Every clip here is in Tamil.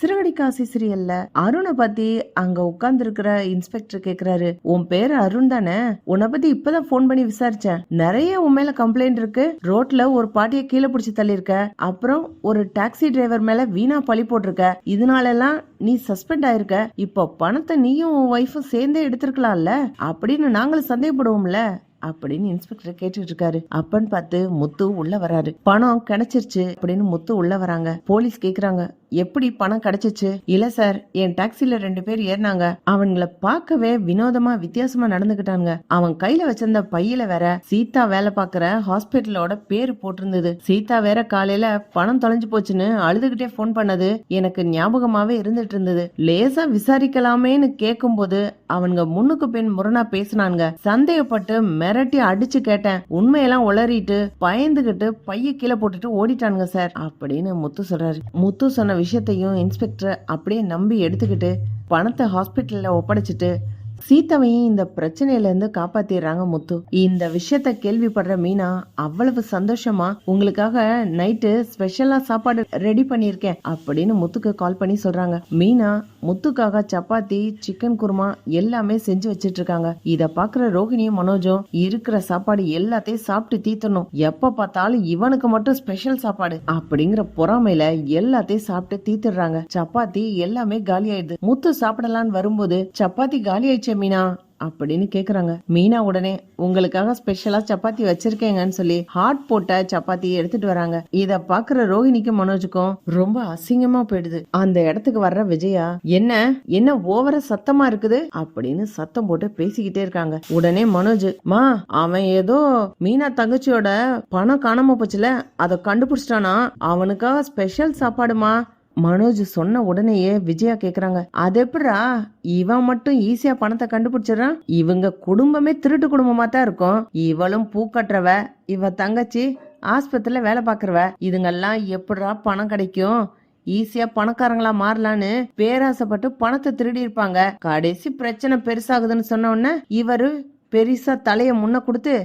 சிறகடி காசி சீரியல்ல அருணை பத்தி அங்க உட்கார்ந்து இருக்கிற இன்ஸ்பெக்டர் கேக்குறாரு உன் பேரு அருண் தானே? உன்னை பத்தி இப்பதான் ஃபோன் பண்ணி விசாரிச்சேன். நிறைய உன் மேல கம்ப்ளைண்ட் இருக்கு. ரோட்ல ஒரு பாட்டியை கீழே பிடிச்சி தள்ளியிருக்க. அப்புறம் ஒரு டாக்ஸி டிரைவர் மேல வீணா பழி போட்டிருக்க. இதனால எல்லாம் நீ சஸ்பெண்ட் ஆயிருக்க. இப்போ பணத்தை நீயும் உன் ஒய்ஃபும் சேர்ந்தே எடுத்திருக்கலாம்ல? அப்படின்னு நாங்களும் சந்தேகப்படுவோம்ல. அப்படின்னு இன்ஸ்பெக்டர் கேட்டுட்டு இருக்காரு. அப்பன்னு பார்த்து முத்து உள்ள வராரு பணம் கிடைச்சிருச்சு அப்படின்னு முத்து உள்ள வராங்க. போலீஸ் கேக்குறாங்க. எப்படி பணம் கிடைச்சிச்சு? இல்ல சார் என் டாக்ஸில ரெண்டு பேர் ஏறினாங்க. அவங்கள பார்க்கவே வினோதமா வித்தியாசமா நடந்துகிட்டாங்க அவன் கையில வச்சிருந்த பையில வேற சீதா வேலை பார்க்கற ஹாஸ்பிட்டலோட பேரு போட்டிருந்தது. சீதா வேற காலையில பணம் தொலைஞ்சு போச்சுன்னு அழுதுகிட்டே ஃபோன் பண்ணது. எனக்கு ஞாபகமாவே இருந்துட்டு இருந்தது. லேசா விசாரிக்கலாமேன்னு கேட்கும்போது அவனுங்க முன்னுக்கு பின் முரணா பேசினாங்க சந்தேகப்பட்டு மிரட்டி அடிச்சு கேட்டேன். உண்மையெல்லாம் உளறிட்டு பயந்துகிட்டு பைய கீழே போட்டுட்டு ஓடிட்டானுங்க சார் அப்படின்னு முத்து சொல்றாரு. முத்து சொன்ன விஷயத்தையும் இன்ஸ்பெக்டர் அப்படியே நம்பி எடுத்துக்கிட்டு பணத்தை ஹாஸ்பிட்டலில் ஒப்படைச்சிட்டு சீதாவையும் இந்த பிரச்சனையில இருந்து காப்பாத்திடுறாங்க முத்து. இந்த விஷயத்த கேள்விப்படுற மீனா அவ்வளவு சந்தோஷமா உங்களுக்காக நைட்டு ஸ்பெஷலா சாப்பாடு ரெடி பண்ணியிருக்கேன் அப்படின்னு முத்துக்கு கால் பண்ணி சொல்றாங்க. மீனா முத்துக்காக சப்பாத்தி சிக்கன் குருமா எல்லாமே செஞ்சு வச்சிட்டு இருக்காங்க இத பாக்குற ரோஹிணியும் மனோஜும் இருக்கிற சாப்பாடு எல்லாத்தையும் சாப்பிட்டு தீத்தணும் எப்ப பார்த்தாலும் இவனுக்கு மட்டும் ஸ்பெஷல் சாப்பாடு அப்படிங்கிற பொறாமையில எல்லாத்தையும் சாப்பிட்டு தீத்துடுறாங்க சப்பாத்தி எல்லாமே காலி ஆயிடுது முத்து சாப்பிடலான்னு வரும்போது சப்பாத்தி காலி ஆயிடுச்சு மீனா. அப்படின்னு கேக்குறாங்க. மீனா உடனே உங்களுக்காக ஸ்பெஷலா சப்பாத்தி வச்சிருக்கேங்கன்னு சொல்லி ஹாட் போட்ட சப்பாத்தி எடுத்துட்டு வராங்க. இத பாக்குற ரோஹிணிக்கும் மனோஜுக்கும் ரொம்ப அசிங்கமா போயிடுது. அந்த இடத்துக்கு வர்ற விஜயா என்ன என்ன ஓவர சத்தமா இருக்குது? அப்படின்னு சத்தம் போட்டு பேசிக்கிட்டே இருக்காங்க. உடனே மனோஜ் மா அவன் ஏதோ மீனா தங்கச்சியோட பணம் காணாம போச்சுல அத கண்டுபிடிச்சிட்டானா? அவனுக்காக ஸ்பெஷல் சாப்பாடுமா? மனோஜ் சொன்ன உடனேயே விஜயா கேக்குறாங்க அது எப்படா இவன் மட்டும் ஈஸியா பணத்தை கண்டுபிடிச்சிடறான்? இவங்க குடும்பமே திருட்டு குடும்பமா தான் இருக்கும். இவளும் பூக்கட்டுறவ இவ தங்கச்சி ஆஸ்பத்திரியில வேலை பாக்குறவ இதுங்கெல்லாம் எப்படிடா பணம் கிடைக்கும்? ஈஸியா பணக்காரங்களா மாறலான்னு பேராசைப்பட்டு பணத்தை திருடி இருப்பாங்க. கடைசி பிரச்சனை பெருசாகுதுன்னு சொன்ன உடனே இவரு பெருசா தலைய முன்ன கொடுத்து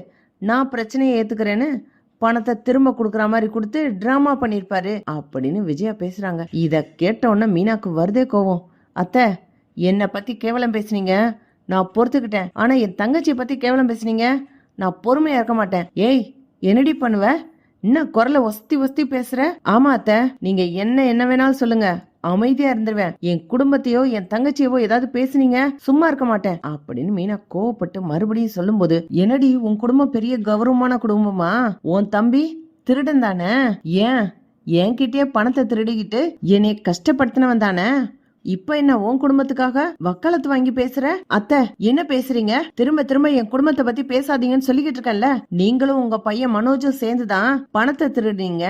நான் பிரச்சனையை ஏத்துக்கிறேன்னு பணத்தை திரும்ப கொடுக்குற மாதிரி கொடுத்து ட்ராமா பண்ணியிருப்பாரு அப்படின்னு விஜயா பேசுறாங்க. இத கேட்டோன்னே மீனாக்கு வருதே கோவம். அத்தை என்னை பத்தி கேவலம் பேசுனீங்க? நான் பொறுத்துக்கிட்டேன். ஆனா என் தங்கச்சியை பத்தி கேவலம் பேசுனீங்க? நான் பொறுமையா இருக்க மாட்டேன். ஏய் என்னடி பண்ணுவ? என்ன குரலை ஒஸ்தி ஒஸ்தி பேசுற? ஆமா அத்தை நீங்க என்ன என்ன வேணாலும் சொல்லுங்க. அமைதியா இருந்துருவேன். என் குடும்பத்தையோ என் தங்கச்சியவோ ஏதாவது பேசுனீங்க? சும்மா இருக்க மாட்டேன். அப்படின்னு மீனா கோவப்பட்டு மறுபடியும் சொல்லும்போது என்னடி உன் குடும்பம் பெரிய கௌரவமான குடும்பமா? உன் தம்பி திருடன் தானே? ஏன்? என்கிட்டயே பணத்தை திருடிக்கிட்டு என்னை கஷ்டப்படுத்தினவன் தானே? இப்ப என்ன உன் குடும்பத்துக்காக வக்காலத்து வாங்கி பேசுற? அத்தை என்ன பேசுறீங்க? திரும்ப திரும்ப என் குடும்பத்தை பத்தி பேசாதீங்கன்னு சொல்லிக்கிட்டு இருக்கேன்ல. நீங்களும் உங்க பையன் மனோஜும் சேர்ந்துதான் பணத்தை திருடுறீங்க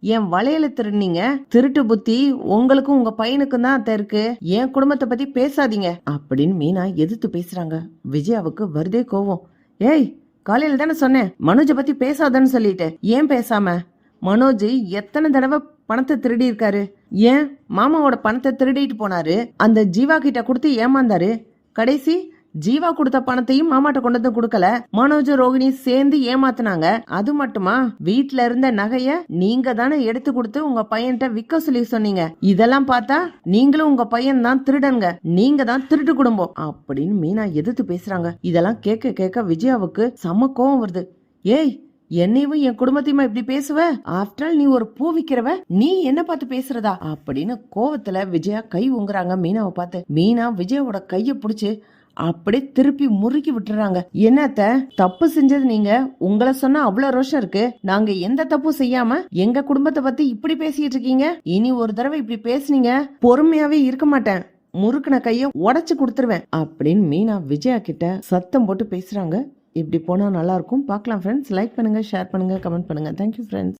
என் வளையல திருநீங்க திருட்டு புத்தி உங்களுக்கும் உங்க பையனுக்கும் தான் தெருக்கு இருக்கு. என் குடும்பத்தை பத்தி பேசாதீங்க. அப்படின்னு மீனா எதிர்த்து பேசுறாங்க. விஜயாவுக்கு வருதே கோவம். ஏய் காலையில தானே சொன்னேன். மனோஜை பத்தி பேசாதன்னு சொல்லிட்டு ஏன் பேசாம? மனோஜ் எத்தனை தடவை பணத்தை திருடி இருக்காரு ஏன் மாமாவோட பணத்தை திருடிட்டு போனாரு? அந்த ஜீவா கிட்ட கொடுத்து ஏமாந்தாரு? கடைசி ஜீவா கொடுத்த பணத்தையும் மாமாட்ட கொண்டு வந்து கொடுக்கல. மனோஜ் ரோகிணி சேர்ந்து ஏமாத்தினாங்க. அது மட்டுமா? வீட்ல இருந்த நகைய நீங்க தானே எடுத்து கொடுத்து உங்க பையன்கிட்ட விற்க சொல்லி சொன்னீங்க. இதெல்லாம் பார்த்தா நீங்களும் உங்க பையன் தான் திருடனுங்க. நீங்க தான் திருட்டு குடும்பம். அப்படின்னு மீனா எதிர்த்து பேசுறாங்க. இதெல்லாம் கேட்க கேட்க விஜயாவுக்கு செம கோவம் வருது. ஏய் என்னையும் என் குடும்பத்தையுமா இப்படி பேசுவ? ஆஃப்டர் ஆல் நீ ஒரு பூ விக்கிறவ. நீ என்ன பார்த்து பேசுறதா? அப்படின்னு கோவத்துல விஜயா கை உங்குறாங்க மீனாவை பார்த்து. மீனா விஜயாவோட கைய புடிச்சு அப்படியே திருப்பி முறுக்கி விட்டுறாங்க. என்னத்த? தப்பு செஞ்சது நீங்க? உங்களை சொன்னா அவ்வளவு ரோஷம் இருக்கு. நாங்க எந்த தப்பும் செய்யாம எங்க குடும்பத்தை பத்தி இப்படி பேசிட்டு இருக்கீங்க? இனி ஒரு தடவை இப்படி பேசுனீங்க பொறுமையாவே இருக்க மாட்டேன். முறுக்குன கைய உடைச்சு கொடுத்துருவேன். அப்படின்னு மீனா விஜயா கிட்ட சத்தம் போட்டு பேசுறாங்க. இப்படி போனா நல்லா இருக்கும். பார்க்கலாம் ஃப்ரெண்ட்ஸ் லைக் பண்ணுங்க ஷேர் பண்ணுங்க கமெண்ட் பண்ணுங்க. Thank you friends